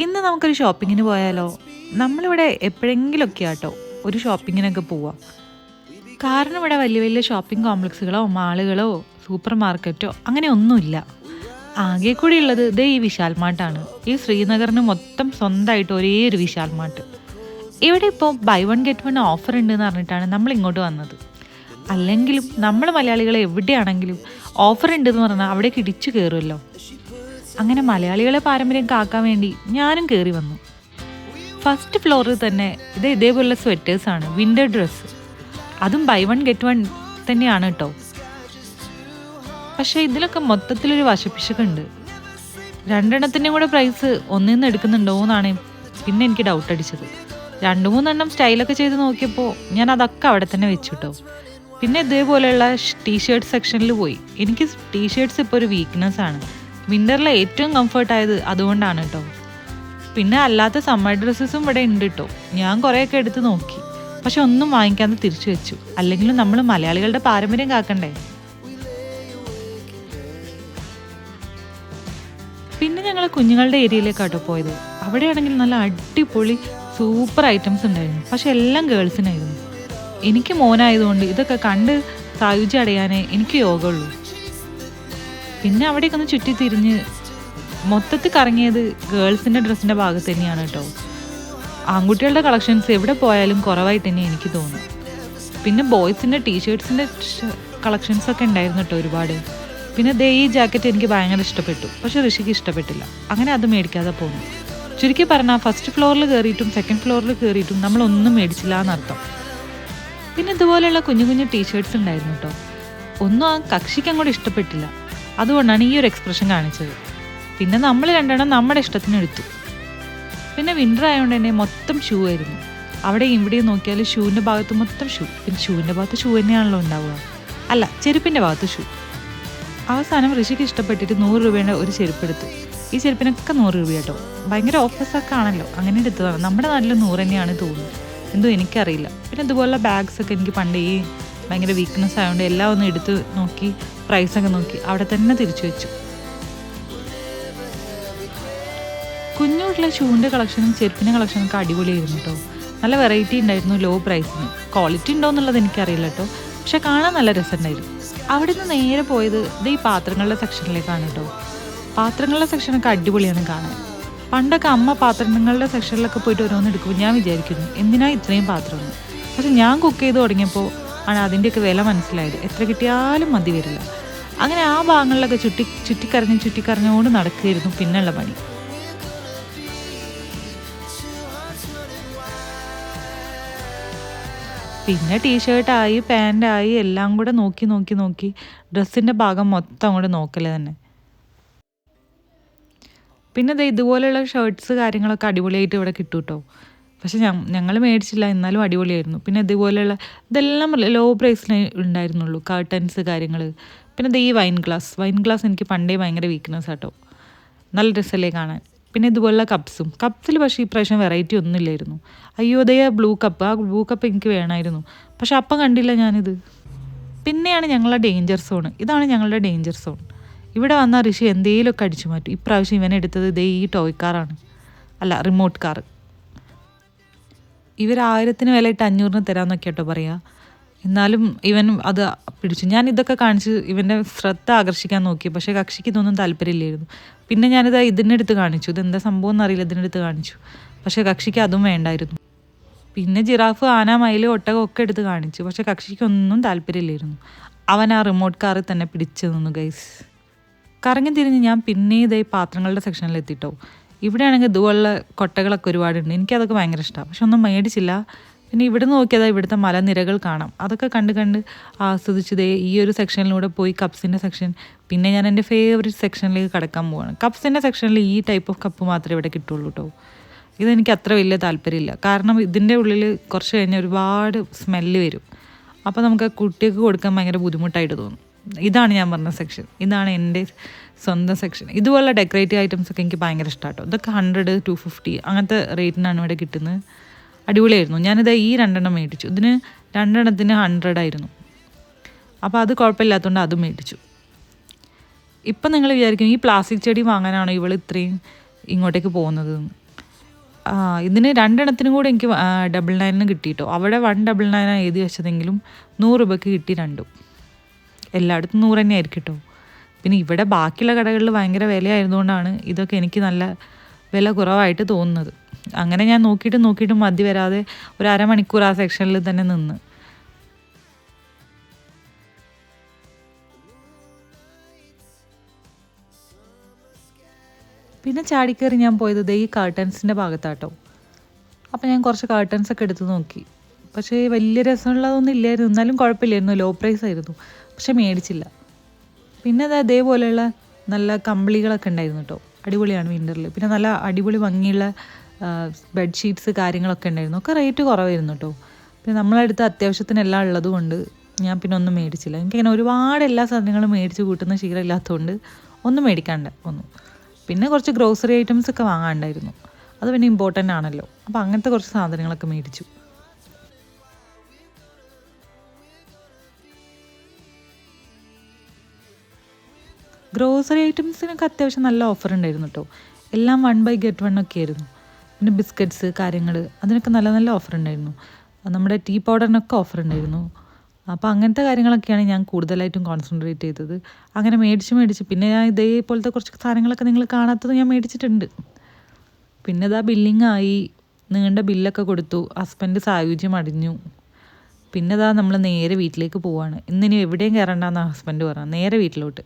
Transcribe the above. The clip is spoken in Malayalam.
ഇന്ന് നമുക്കൊരു ഷോപ്പിങ്ങിന് പോയാലോ? നമ്മളിവിടെ എപ്പോഴെങ്കിലുമൊക്കെ ആട്ടോ ഒരു ഷോപ്പിങ്ങിനൊക്കെ പോവാം. കാരണം ഇവിടെ വലിയ വലിയ ഷോപ്പിംഗ് കോംപ്ലക്സുകളോ മാളുകളോ സൂപ്പർ മാർക്കറ്റോ അങ്ങനെ ഒന്നുമില്ല. ആകെ കൂടി ഉള്ളത് ഇതേ ഈ വിശാൽ മാർട്ടാണ്. ഈ ശ്രീനഗറിന് മൊത്തം സ്വന്തമായിട്ട് ഒരേ ഒരു വിശാൽ മാർട്ട്. ഇവിടെ ഇപ്പോൾ buy one get one offer ഉണ്ടെന്ന് പറഞ്ഞിട്ടാണ് നമ്മൾ ഇങ്ങോട്ട് വന്നത്. അല്ലെങ്കിലും നമ്മൾ മലയാളികൾ എവിടെയാണെങ്കിലും ഓഫർ ഉണ്ടെന്ന് പറഞ്ഞാൽ അവിടേക്ക് ഇടിച്ചു കയറുമല്ലോ അങ്ങനെ മലയാളികളെ പാരമ്പര്യം കാക്കാൻ വേണ്ടി ഞാനും കയറി വന്നു. ഫസ്റ്റ് ഫ്ലോറിൽ തന്നെ ഇത് ഇതേപോലുള്ള സ്വെറ്റേഴ്സാണ് വിന്റർ ഡ്രസ്സ് അതും ബൈ വൺ ഗെറ്റ് വൺ തന്നെയാണ് കേട്ടോ പക്ഷേ ഇതിലൊക്കെ മൊത്തത്തിലൊരു വശപ്പിശക്കുണ്ട് രണ്ടെണ്ണത്തിന്റെയും കൂടെ പ്രൈസ് ഒന്നിൽ നിന്ന് എടുക്കുന്നുണ്ടോ എന്നാണ് പിന്നെ എനിക്ക് ഡൗട്ട് അടിച്ചത്. രണ്ട് മൂന്നെണ്ണം സ്റ്റൈലൊക്കെ ചെയ്ത് നോക്കിയപ്പോൾ ഞാൻ അതൊക്കെ അവിടെ തന്നെ വെച്ചു കേട്ടോ പിന്നെ ഇതേപോലെയുള്ള ടീഷർട്ട് സെക്ഷനിൽ പോയി. എനിക്ക് ടീഷർട്ട്സ് ഇപ്പോൾ ഒരു വീക്ക്നെസ് ആണ്. വിന്ററിലെ ഏറ്റവും കംഫർട്ട് ആയത് അതുകൊണ്ടാണ് കേട്ടോ. പിന്നെ അല്ലാത്ത സമ്മർ ഡ്രസ്സസും ഇവിടെ ഉണ്ട് കേട്ടോ. ഞാൻ കുറേയൊക്കെ എടുത്ത് നോക്കി. പക്ഷെ ഒന്നും വാങ്ങിക്കാതെ തിരിച്ചു വെച്ചു. അല്ലെങ്കിലും നമ്മൾ മലയാളികളുടെ പാരമ്പര്യം കാക്കണ്ടേ? പിന്നെ ഞങ്ങൾ കുഞ്ഞുങ്ങളുടെ ഏരിയയിലേക്ക് ഏരിയയിലേക്കാട്ടോ പോയത്. അവിടെയാണെങ്കിൽ നല്ല അടിപൊളി സൂപ്പർ ഐറ്റംസ് ഉണ്ടായിരുന്നു. പക്ഷെ എല്ലാം ഗേൾസിനായിരുന്നു എനിക്ക് മോനായതുകൊണ്ട് ഇതൊക്കെ കണ്ട് സായുജ്യം അടയാനേ എനിക്ക് യോഗമുള്ളൂ പിന്നെ അവിടെയൊക്കെ ഒന്ന് ചുറ്റി തിരിഞ്ഞ് മൊത്തത്തിൽ കറങ്ങിയത് ഗേൾസിന്റെ ഡ്രസ്സിന്റെ ഭാഗത്ത് തന്നെയാണ് കേട്ടോ. ആൺകുട്ടികളുടെ കളക്ഷൻസ് എവിടെ പോയാലും കുറവായിട്ട് തന്നെ എനിക്ക് തോന്നും. പിന്നെ ബോയ്സിന്റെ ടീഷർട്സിന്റെ കളക്ഷൻസ് ഒക്കെ ഉണ്ടായിരുന്നു കേട്ടോ ഒരുപാട്. പിന്നെ ദേ ഈ ജാക്കറ്റ് എനിക്ക് ഭയങ്കര ഇഷ്ടപ്പെട്ടു. പക്ഷെ ഋഷിക്ക് ഇഷ്ടപ്പെട്ടില്ല. അങ്ങനെ അത് മേടിക്കാതെ പോന്നു. ചുരുക്കി പറഞ്ഞാൽ ഫസ്റ്റ് ഫ്ലോറിൽ കയറിയിട്ടും സെക്കൻഡ് ഫ്ലോറിൽ കയറിയിട്ടും നമ്മളൊന്നും മേടിച്ചില്ല എന്നർത്ഥം. പിന്നെ ഇതുപോലെയുള്ള കുഞ്ഞു കുഞ്ഞു ടീഷർട്സ് ഉണ്ടായിരുന്നു കേട്ടോ. ഒന്നും ആ കക്ഷിക്ക് അങ്ങോട്ട് ഇഷ്ടപ്പെട്ടില്ല. അതുകൊണ്ടാണ് ഈ ഒരു എക്സ്പ്രഷൻ കാണിച്ചത്. പിന്നെ നമ്മൾ രണ്ടെണ്ണം നമ്മുടെ ഇഷ്ടത്തിന് എടുത്തു. പിന്നെ വിന്റർ ആയതുകൊണ്ട് തന്നെ മൊത്തം ഷൂ ആയിരുന്നു. അവിടെ ഇവിടെയും നോക്കിയാൽ ഷൂവിന്റെ ഭാഗത്ത് മൊത്തം ഷൂ പിന്നെ ഷൂവിന്റെ ഭാഗത്ത് ഷൂ തന്നെയാണല്ലോ ഉണ്ടാവുക. അല്ല ചെരുപ്പിന്റെ ഭാഗത്ത് ഷൂ അവസാനം ഋഷിക്ക് ഇഷ്ടപ്പെട്ടിട്ട് നൂറ് രൂപയുടെ ഒരു ചെരുപ്പ് എടുത്തു. ഈ ചെരുപ്പിനൊക്കെ നൂറ് രൂപ കേട്ടോ ഭയങ്കര ഓഫേഴ്സൊക്കെ ആണല്ലോ. അങ്ങനെ എടുത്തതാണ്. നമ്മുടെ നാട്ടിൽ നൂറ് തന്നെയാണ് തോന്നുന്നത്. എന്തോ എനിക്കറിയില്ല. പിന്നെ ഇതുപോലുള്ള ബാഗ്സൊക്കെ എനിക്ക് പണ്ട് ഈ ഭയങ്കര വീക്ക്നെസ് ആയതുകൊണ്ട് എല്ലാം ഒന്ന് എടുത്ത് നോക്കി പ്രൈസ് പ്രൈസൊക്കെ നോക്കി. അവിടെ തന്നെ തിരിച്ചു വെച്ചു. കുഞ്ഞുള്ള ഷൂവിന്റെ കളക്ഷനും ചെരുപ്പിന്റെ കളക്ഷനും ഒക്കെ അടിപൊളിയായിരുന്നു കേട്ടോ നല്ല വെറൈറ്റി ഉണ്ടായിരുന്നു ലോ പ്രൈസിന് ക്വാളിറ്റി ഉണ്ടോ എന്നുള്ളത് എനിക്കറിയില്ല കേട്ടോ പക്ഷെ കാണാൻ നല്ല രസമുണ്ടായിരുന്നു അവിടെ നിന്ന് നേരെ പോയത് ഇത് ഈ പാത്രങ്ങളുടെ സെക്ഷനിലേക്കാണ് കേട്ടോ പാത്രങ്ങളുടെ സെക്ഷനൊക്കെ അടിപൊളിയാണ് കാണാൻ. പണ്ടൊക്കെ അമ്മ പാത്രങ്ങളുടെ സെക്ഷനിലൊക്കെ പോയിട്ട് ഓരോന്ന് എടുക്കുമ്പോൾ ഞാൻ വിചാരിക്കുന്നു എന്തിനാ ഇത്രയും പാത്രമെന്ന്. പക്ഷെ ഞാൻ കുക്ക് ചെയ്ത് തുടങ്ങിയപ്പോൾ ആണ് അതിന്റെയൊക്കെ വില മനസ്സിലായത്. എത്ര കിട്ടിയാലും മതി വരില്ല. അങ്ങനെ ആ ഭാഗങ്ങളിലൊക്കെ ചുറ്റി ചുറ്റിക്കറിഞ്ഞ് ചുറ്റിക്കറിഞ്ഞുകൊണ്ട് നടക്കുകയായിരുന്നു പിന്നെയുള്ള പണി. പിന്നെ ടീഷർട്ടായി പാന്റായി എല്ലാം കൂടെ നോക്കി നോക്കി നോക്കി ഡ്രസ്സിന്റെ ഭാഗം മൊത്തം അങ്ങോട്ട് നോക്കൽ തന്നെ. പിന്നെ ഇതുപോലെയുള്ള ഷർട്ട്സ് കാര്യങ്ങളൊക്കെ അടിപൊളിയായിട്ട് ഇവിടെ കിട്ടും കേട്ടോ പക്ഷെ ഞങ്ങൾ മേടിച്ചില്ല എന്നാലും അടിപൊളിയായിരുന്നു. പിന്നെ ഇതുപോലെയുള്ള ഇതെല്ലാം ലോ പ്രൈസിന് ഉണ്ടായിരുന്നുള്ളൂ കർട്ടൻസ് കാര്യങ്ങൾ പിന്നെ ദേ ഈ വൈൻ ഗ്ലാസ് വൈൻ ഗ്ലാസ് എനിക്ക് പണ്ടേ ഭയങ്കര വീക്ക്നെസ് ആട്ടോ. നല്ല ഡ്രസ്സല്ലേ കാണാൻ. പിന്നെ ഇതുപോലുള്ള കപ്സും കപ്സിൽ പക്ഷേ ഇപ്രാവശ്യം പ്രാവശ്യം വെറൈറ്റി ഒന്നുമില്ലായിരുന്നു. അയ്യോ അതേ ബ്ലൂ കപ്പ് ആ ബ്ലൂ കപ്പ് എനിക്ക് വേണമായിരുന്നു. പക്ഷെ അപ്പം കണ്ടില്ല ഞാനിത്. പിന്നെയാണ് ഞങ്ങളുടെ ഡേഞ്ചർ സോൺ ഇതാണ് ഞങ്ങളുടെ ഡേഞ്ചർ സോൺ ഇവിടെ വന്ന ഋഷി എന്തെങ്കിലുമൊക്കെ അടിച്ചു മാറ്റും. ഇപ്രാവശ്യം ഇവനെടുത്തത് ഇതേ ഈ ടോയ് കാറാണ് അല്ല റിമോട്ട് കാർ ഇവർ ആയിരത്തിന് വില ഇട്ട് അഞ്ഞൂറിന് തരാമെന്നൊക്കെ കേട്ടോ പറയാ. എന്നാലും ഇവൻ അത് പിടിച്ചു. ഞാൻ ഇതൊക്കെ കാണിച്ച് ഇവന്റെ ശ്രദ്ധ ആകർഷിക്കാൻ നോക്കി. പക്ഷേ കക്ഷിക്ക് ഇതൊന്നും താല്പര്യമില്ലായിരുന്നു. പിന്നെ ഞാനിത് ഇതിനെടുത്ത് കാണിച്ചു. ഇതെന്താ സംഭവം എന്നറിയില്ല. ഇതിനെടുത്ത് കാണിച്ചു. പക്ഷേ കക്ഷിക്ക് അതും വേണ്ടായിരുന്നു. പിന്നെ ജിറാഫ് ആന മയിൽ ഒട്ടകം ഒക്കെ എടുത്ത് കാണിച്ചു. പക്ഷേ കക്ഷിക്കൊന്നും താല്പര്യമില്ലായിരുന്നു. അവൻ ആ റിമോട്ട് കാറിൽ തന്നെ പിടിച്ചു നിന്നു ഗൈസ് കറങ്ങി തിരിഞ്ഞ് ഞാൻ പിന്നെ ഇതേ പാത്രങ്ങളുടെ സെക്ഷനിൽ എത്തിട്ടോ. ഇവിടെയാണെങ്കിൽ ഇതുപോലുള്ള കൊട്ടകളൊക്കെ ഒരുപാടുണ്ട്. എനിക്കതൊക്കെ ഭയങ്കര ഇഷ്ടമാണ് പക്ഷെ ഒന്നും മേടിച്ചില്ല. പിന്നെ ഇവിടെ നോക്കിയതാ ഇവിടുത്തെ മലനിരകൾ കാണാം. അതൊക്കെ കണ്ട് കണ്ട് ആസ്വദിച്ചതേ ഈ ഒരു സെക്ഷനിലൂടെ പോയി കപ്സിന്റെ സെക്ഷൻ പിന്നെ ഞാൻ എന്റെ ഫേവറേറ്റ് സെക്ഷനിലേക്ക് കടക്കാൻ പോവാണ്. കപ്സിന്റെ സെക്ഷനിൽ ഈ ടൈപ്പ് ഓഫ് കപ്പ് മാത്രമേ ഇവിടെ കിട്ടുള്ളൂ കേട്ടോ. ഇതെനിക്ക് അത്ര വലിയ താല്പര്യമില്ല. കാരണം ഇതിന്റെ ഉള്ളിൽ കുറച്ച് കഴിഞ്ഞാൽ ഒരുപാട് സ്മെല്ല് വരും. അപ്പോൾ നമുക്ക് കുട്ടികൾക്ക് കൊടുക്കാൻ ഭയങ്കര ബുദ്ധിമുട്ടായിട്ട് തോന്നും. ഇതാണ് ഞാൻ പറഞ്ഞ സെക്ഷൻ ഇതാണ് എന്റെ സ്വന്തം സെക്ഷൻ ഇതുപോലെ ഡെക്കറേറ്റീവ് ഐറ്റംസ് ഒക്കെ എനിക്ക് ഭയങ്കര ഇഷ്ടമാട്ടോ ഇതൊക്കെ ഹൺഡ്രഡ് ടു ഫിഫ്റ്റി അങ്ങനത്തെ റേറ്റിനാണ് ഇവിടെ കിട്ടുന്നത്. അടിപൊളിയായിരുന്നു. ഞാനിത് ഈ രണ്ടെണ്ണം മേടിച്ചു. ഇതിന് രണ്ടെണ്ണത്തിന് ഹൺഡ്രഡ് ആയിരുന്നു. അപ്പോൾ അത് കുഴപ്പമില്ലാത്തതുകൊണ്ട് അതും മേടിച്ചു. ഇപ്പം നിങ്ങൾ വിചാരിക്കും ഈ പ്ലാസ്റ്റിക് ചെടി വാങ്ങാനാണോ ഇവൾ ഇത്രയും ഇങ്ങോട്ടേക്ക് പോകുന്നത്? ഇതിന് രണ്ടെണ്ണത്തിനും കൂടെ എനിക്ക് ഡബിൾ നയനിന് കിട്ടിയിട്ടോ. അവിടെ വൺ ഡബിൾ നയനാണ് എഴുതി വെച്ചതെങ്കിലും നൂറ് രൂപയ്ക്ക് കിട്ടി രണ്ടും. എല്ലായിടത്തും നൂറ് തന്നെ ആയിരിക്കും കേട്ടോ. പിന്നെ ഇവിടെ ബാക്കിയുള്ള കടകളിൽ ഭയങ്കര വിലയായതുകൊണ്ടാണ് ഇതൊക്കെ എനിക്ക് നല്ല വില കുറവായിട്ട് തോന്നുന്നത്. അങ്ങനെ ഞാൻ നോക്കിയിട്ട് നോക്കിയിട്ട് മതി വരാതെ ഒരു അരമണിക്കൂർ ആ സെക്ഷനിൽ തന്നെ നിന്ന്. പിന്നെ ചാടിക്കയറി ഞാൻ പോയത് ഈ കർട്ടൻസിന്റെ ഭാഗത്താട്ടോ. അപ്പോൾ ഞാൻ കുറച്ച് കർട്ടൻസ് ഒക്കെ എടുത്ത് നോക്കി. പക്ഷേ വലിയ രസമുള്ളതൊന്നും ഇല്ലായിരുന്നു. എന്നാലും കുഴപ്പമില്ലായിരുന്നു. ലോ പ്രൈസ് ആയിരുന്നു. പക്ഷെ മേടിച്ചില്ല. പിന്നെ അത് അതേപോലെയുള്ള നല്ല കമ്പിളികളൊക്കെ ഉണ്ടായിരുന്നു കേട്ടോ അടിപൊളിയാണ് വിന്ററിൽ പിന്നെ നല്ല അടിപൊളി ഭംഗിയുള്ള ബെഡ്ഷീറ്റ്സ് കാര്യങ്ങളൊക്കെ ഉണ്ടായിരുന്നു. ഒക്കെ റേറ്റ് കുറവായിരുന്നു കേട്ടോ പിന്നെ നമ്മളടുത്ത് അത്യാവശ്യത്തിന് എല്ലാം ഉള്ളത് കൊണ്ട് ഞാൻ പിന്നെ ഒന്നും മേടിച്ചില്ല. എനിക്കിങ്ങനെ ഒരുപാട് എല്ലാ സാധനങ്ങളും മേടിച്ച് കൂട്ടുന്ന ശീലമില്ലാത്തതുകൊണ്ട് ഒന്നും മേടിക്കാണ്ട് ഒന്നും. പിന്നെ കുറച്ച് ഗ്രോസറി ഐറ്റംസ് ഒക്കെ വാങ്ങാണ്ടായിരുന്നു. അത് പിന്നെ ഇമ്പോർട്ടന്റ് ആണല്ലോ. അപ്പോൾ അങ്ങനത്തെ കുറച്ച് സാധനങ്ങളൊക്കെ മേടിച്ചു. ഗ്രോസറി ഐറ്റംസിനൊക്കെ അത്യാവശ്യം നല്ല ഓഫർ ഉണ്ടായിരുന്നു കേട്ടോ എല്ലാം വൺ ബൈ ഗെറ്റ് വൺ ഒക്കെ ആയിരുന്നു. പിന്നെ ബിസ്ക്കറ്റ്സ് കാര്യങ്ങൾ അതിനൊക്കെ നല്ല നല്ല ഓഫർ ഉണ്ടായിരുന്നു. നമ്മുടെ ടീ പൗഡറിനൊക്കെ ഓഫർ ഉണ്ടായിരുന്നു. അപ്പോൾ അങ്ങനത്തെ കാര്യങ്ങളൊക്കെയാണ് ഞാൻ കൂടുതലായിട്ടും കോൺസെൻട്രേറ്റ് ചെയ്തത്. അങ്ങനെ മേടിച്ച് മേടിച്ച്. പിന്നെ ഞാൻ ഇതേപോലത്തെ കുറച്ച് സാധനങ്ങളൊക്കെ നിങ്ങൾ കാണാത്തത് ഞാൻ മേടിച്ചിട്ടുണ്ട്. പിന്നെ ഇതാ ബില്ലിംഗ് ആയി. നീണ്ട ബില്ലൊക്കെ കൊടുത്തു. ഹസ്ബൻഡ് സായുജ്യം അടിഞ്ഞു. പിന്നെ ഇതാ നമ്മൾ നേരെ വീട്ടിലേക്ക് പോവാണ്. ഇന്നിനി എവിടെയും കയറണ്ടെന്നാണ് ഹസ്ബൻഡ് പറഞ്ഞത്. നേരെ വീട്ടിലോട്ട്.